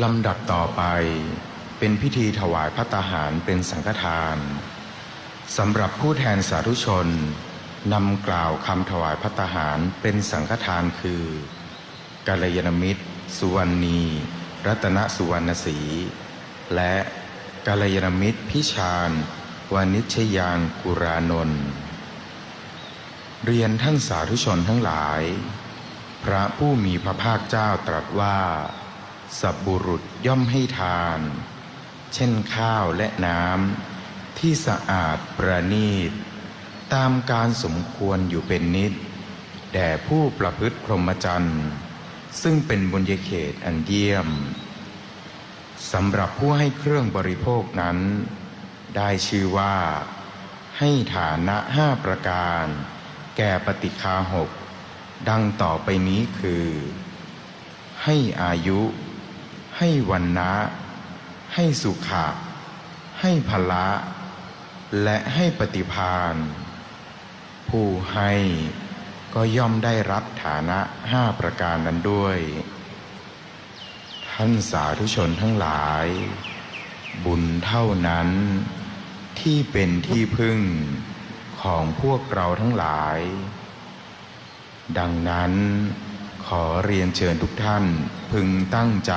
ลำดับต่อไปเป็นพิธีถวายพระตาหารเป็นสังฆทานสำหรับผู้แทนสาธุชนนำกล่าวคำถวายพระตาหารเป็นสังฆทานคือกัลยาณมิตร สุวรรณี รัตนสุวรรณศรีและกัลยาณมิตรพิชาญวานิชยางกุรานนท์เรียนท่านสาธุชนทั้งหลาย พระผู้มีพระภาคเจ้าตรัสว่า สับบุรุษย่อมให้ทาน เช่นข้าวและน้ำที่สะอาดประณีต ตามการสมควรอยู่เป็นนิด แด่ผู้ประพฤติพรหมจรรย์ ซึ่งเป็นบุญญเขตอันเยี่ยมสำหรับผู้ให้เครื่องบริโภคนั้น ได้ชื่อว่า ให้ฐานะห้าประการ แก่ปฏิคาหก ดังต่อไปนี้คือ ให้อายุ ให้วันนะให้สุขะ ให้พละ และให้ปฏิพานผู้ให้ก็ย่อมได้รับฐานะห้าประการนั้นด้วย ท่านสาธุชนทั้งหลาย บุญเท่านั้น ที่เป็นที่พึ่งของพวกเราทั้งหลาย ดังนั้น ขอเรียนเชิญทุกท่านพึงตั้งใจ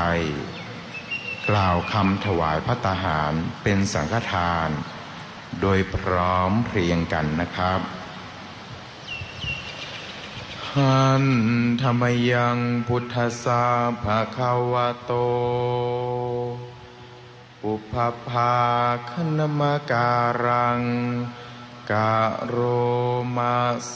กล่าวคำถวายพระตาหารเป็นสังฆทาน โดยพร้อมเพรียงกันนะครับหันธรรมยังพุทธสาภาคาวโต อุปภาคณมการังกะโรมาเซ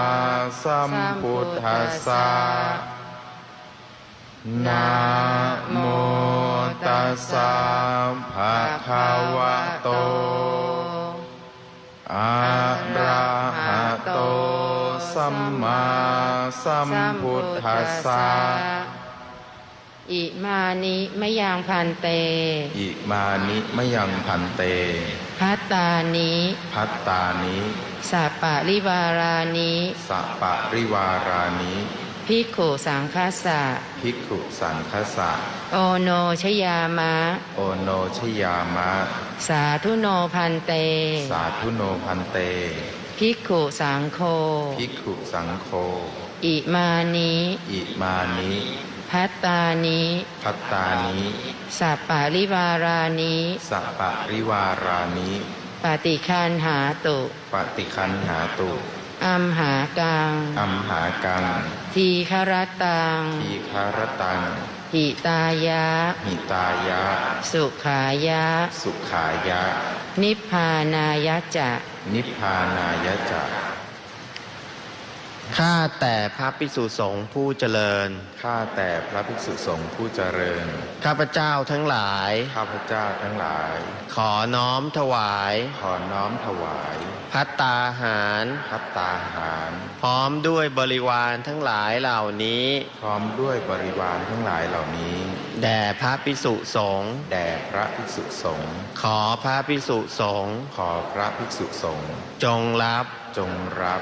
สัมพุทธัสสะนะโมตัสสะภะคะวะโตอะระหะโตสัมมาสัมพุทธัสสะอิมานิมะยังพันเต อิมานิมะยังพันเต พัตตานิพัตตานิสัปปะริวารานิสะปะริวารานิภิกขุสังคัสสะภิกขุสังคสะโอโนชยามะ โอโนชยามะ สาธุโนพันเต สาธุโนพันเตภิกขุสังโฆภิกขุสังโฆอิมานิอิมานิ พัตตานิพัตตานิสัปปะริวารานิสะปะริวารานิปฏิคันหาตุปฏิคันหาตุอัมหากังอัมหากัง ทีครตัง ทีคารตัง หิตายะ หิตายะ สุขายะ สุขายะ นิพพานายะจะ นิพพานายะจะ ข้าแต่พระภิกษุสงฆ์ผู้เจริญ ข้าแต่พระภิกษุสงฆ์ผู้เจริญ ข้าพเจ้าทั้งหลาย ข้าพเจ้าทั้งหลาย ขอน้อมถวาย ขอน้อมถวายพัตตาหารพัตตาหาร พร้อมด้วยบริวารทั้งหลายเหล่านี้ พร้อมด้วยบริวารทั้งหลายเหล่านี้ แด่พระภิกษุสงฆ์ แด่พระภิกษุสงฆ์ ขอพระภิกษุสงฆ์ ขอพระภิกษุสงฆ์ จงรับ จงรับ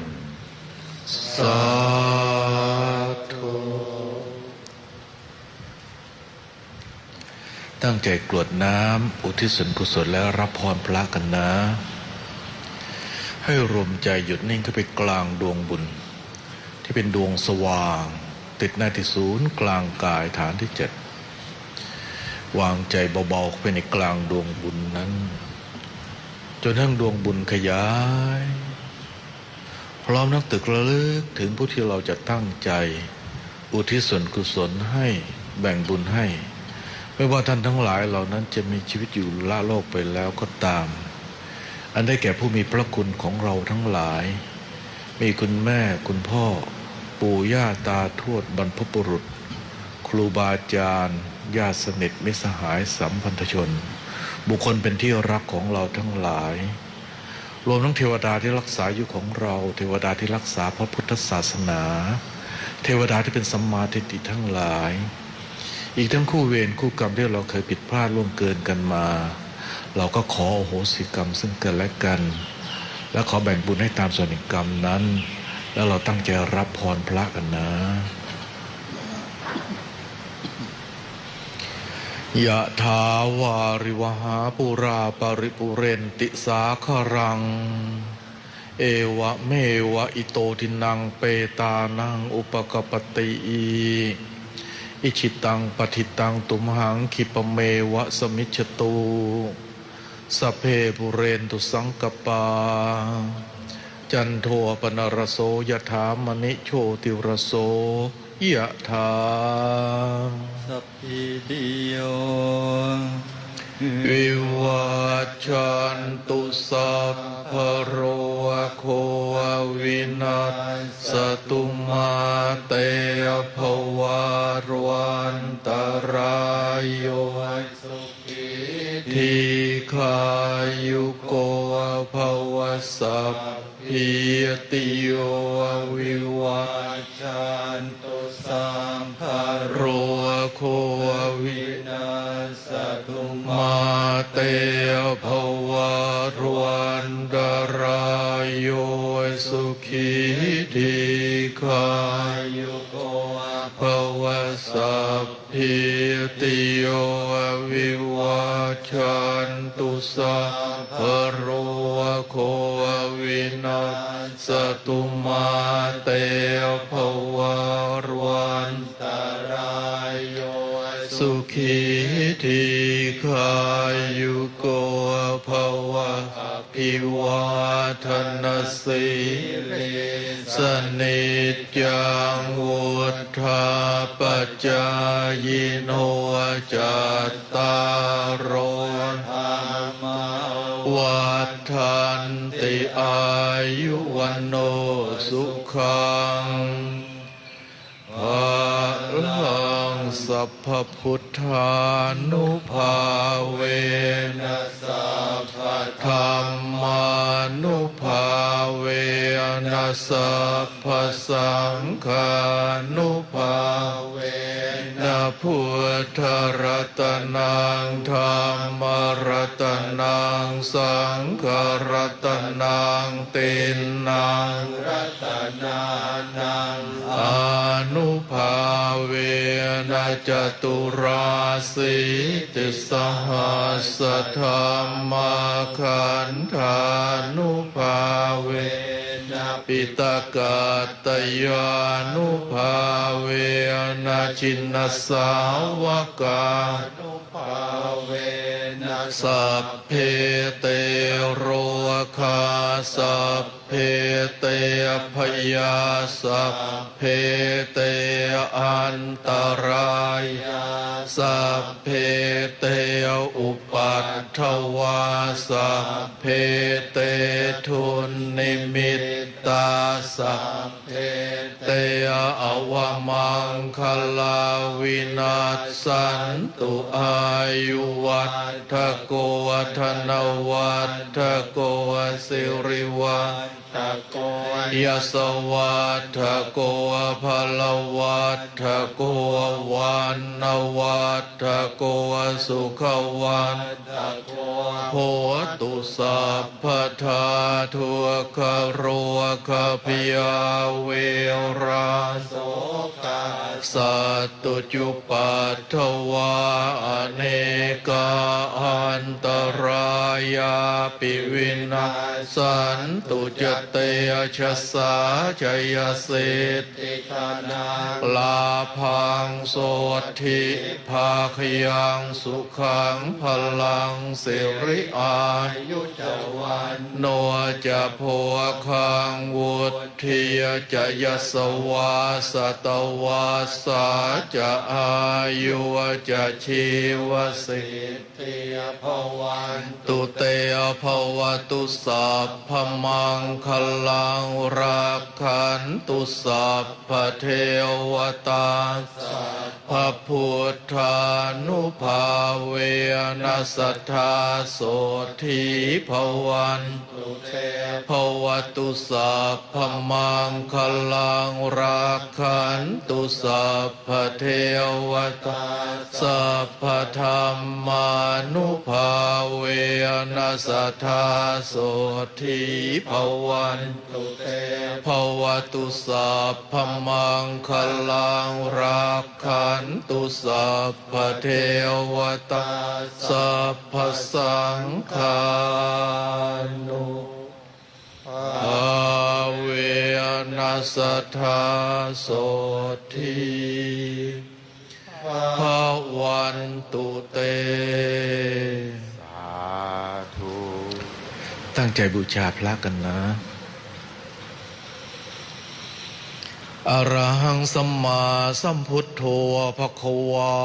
สาธุตั้งใจกรวดน้ำอุทิศส่วนกุศลแล้วรับพรพระกันนะ ให้รวมใจหยุดนิ่งเข้าไปกลางดวงบุญ ที่เป็นดวงสว่าง ติดในที่ศูนย์กลางกายฐานที่เจ็ดวางใจเบาๆไปในกลางดวงบุญนั้น จนทั้งดวงบุญขยาย พร้อมนักตึกระลึกถึงผู้ที่เราจะตั้งใจ อุทิศส่วนกุศลให้แบ่งบุญให้ ไม่ว่าท่านทั้งหลายเหล่านั้นจะมีชีวิตอยู่ละโลกไปแล้วก็ตาม อันได้แก่ผู้มีพระคุณของเราทั้งหลาย มีคุณแม่คุณพ่อ ปู่ย่าตาทวดบรรพบุรุษ ครูบาอาจารย์ญาติสนิทมิสหายสัมพันธชน บุคคลเป็นที่รักของเราทั้งหลาย รวมทั้งเทวดาที่รักษาอยู่ของเรา เทวดาที่รักษาพระพุทธศาสนา เทวดาที่เป็นสัมมาทิฏฐิทั้งหลาย อีกทั้งคู่เวรคู่กรรมที่เราเคยผิดพลาดล่วงเกินกันมา เราก็ขอโอโหสิกรรมซึ่งกันและกัน และขอแบ่งบุญให้ตามส่วนแห่งกรรมนั้น แล้วเราตั้งใจรับพรพระกันนะ ยะถาวาริวหาปุราปริปุเรนติสาคารัง เอวะเมวะอิโตทินังเปตานังอุปกปปติอีอิชิตังปฏิตังตุมหังคิปเมวะสมิจตุสเพปุเรนตุสังกปา จันโทปนรโสยถามณิโชติรโส ยะถาสัพพิติโยวิวัชชันตุสัพพโรโควินัสตุมาเตภวารวันตรายโยสุขีทีขายุโกภวสัพพิติ นดารายโยสุขีทีขายุโกภวสัพพิติ ยุโกภวะพิวาทนสิริสนิจจังวุธาปจายโนจัตตารโรธรรมาวัฏันติอายุวันโนสุขัง สัพพพุทธานุภาเวนะสัพพะธรรมานุภาเวนะสัพพสังฆานุภาเวนะพุทธรัตนังธรรมรัตนังสังฆรัตนังตินนังรัตนานังอนุภา เวนะจตุราสีติสหัสธรรมาขันธานุภาเว ปิตกาตยานุภาเวนะชินสาวกานุภาเวนะสัพเพเตโรคาสัพเพเตพยาสัพเพเตอันตรายสัพเพเตอุปัฏฐวาสัพเพเตทุนนิมิต ตาสัพเพเตอวมังคลาวินาสสันตุอายุวัฏโกวัฒนวัฏโกสิริวัฏ ตะโกยสวัฏโกภลวัฏโกวันนวัฏโกสุขวันตะโกโหตุสัพพทาทุกโรคพิยาเวราโสกาสัตตุจุปัทถวาอเนกาอันตรา ยาปิวินาสันตุจเตชะสาจยสิทธิติธานาลาพังโสทิภาคยังสุขังพลังสิริอายุจวันโนจะโพคังวุทิยจะยสวาสตวาสาจะอายุจะชีวสิเตียภวันตุเตภวตุสัพพมังคลังรักขันตุสัพพเทวตาพระพุทธานุภาเวนัสธาโสธีภวันตุเทภวตุสัพพมังคลังรักขันตุสัพพเทวตาสัพพธรรมานุภาเวนัสธาโสธีภวันตุเตภวตุสัพพมังคลังรักขันตุสัพพเทวตาสัพพสังฆานุภาเวนัสธาโสธีภวันตุเต สาธุ ตั้ งใจบูชาพระกันนะอรหังสัมมาสัมพุทโธภควา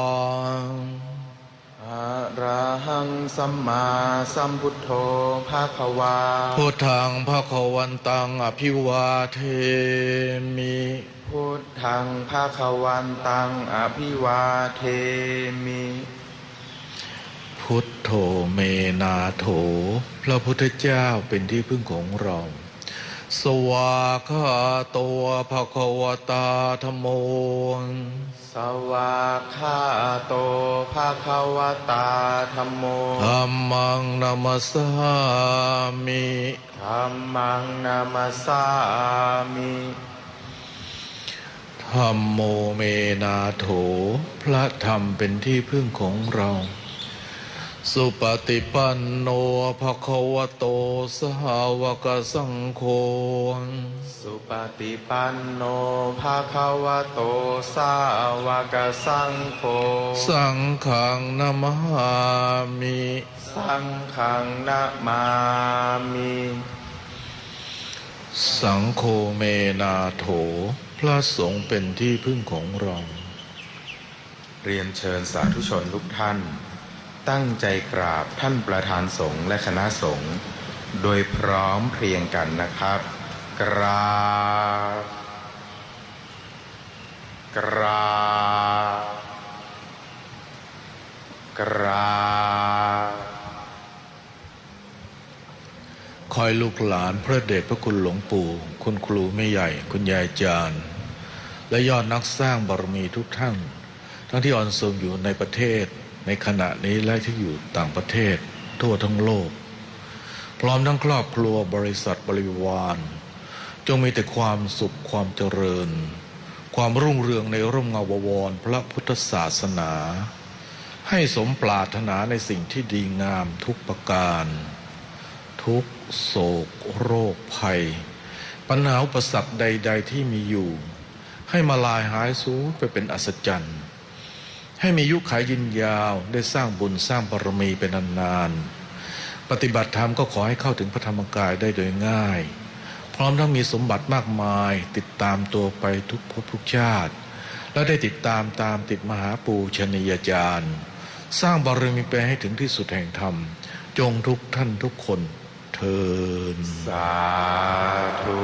อะระหังสัมมาสัมพุทโธภาควาพุทธังภควันตังอภิวาเทมิพุทธังภาควันตังอภิวาเทมิ พุทโธเมนาโถ พระพุทธเจ้าเป็นที่พึ่งของเรา สวากขาตัวภควตาธรรมโม สวากขาโตภาควตาธรรมโมธรรมังนามัสสามิธรรมังนามาสามิธรรมโมเมนาโถ พระธรรมเป็นที่พึ่งของเรา สุปฏิปันโนภควโตสหาวกสังโฆ สุปฏิปันโนภาควโตสาวกสังโฆ สังขังนามามิ สังฆังนะมามิสังโฆเมนาโถ พระสงฆ์เป็นที่พึ่งของเรา เรียนเชิญสาธุชนทุกท่าน ตั้งใจกราบท่านประธานสงฆ์และคณะสงฆ์โดยพร้อมเพรียงกันนะครับ กราบ กราบ กราบคอยลูกหลานพระเดชพระคุณหลวงปู่ คุณครูแม่ใหญ่ คุณยายจารย์และยอดนักสร้างบารมีทุกท่าน ทั้งที่ออนทรงอยู่ในประเทศ ในขณะนี้และที่อยู่ต่างประเทศ ทั่วทั้งโลก พร้อมทั้งครอบครัวบริษัทบริวาร จงมีแต่ความสุขความเจริญ ความรุ่งเรืองในร่มเงาบวรพระพุทธศาสนา ให้สมปรารถนาในสิ่งที่ดีงามทุกประการ ทุกโศกโรคภัย ปัญหาอุปสรรคใด ๆ ที่มีอยู่ ให้มาลายหายสูญไปเป็นอัศจรรย์ ให้มียุคขายยินยาวได้สร้างบุญสร้างบารมีเป็นนานๆ ปฏิบัติธรรมก็ขอให้เข้าถึงพระธรรมกายได้โดยง่าย พร้อมทั้งมีสมบัติมากมาย ติดตามตัวไปทุกภพทุกชาติ และได้ติดตามตามติดมหาปูชนียาจารย์ สร้างบารมีไปให้ถึงที่สุดแห่งธรรม จงทุกท่านทุกคนเทินสาธุ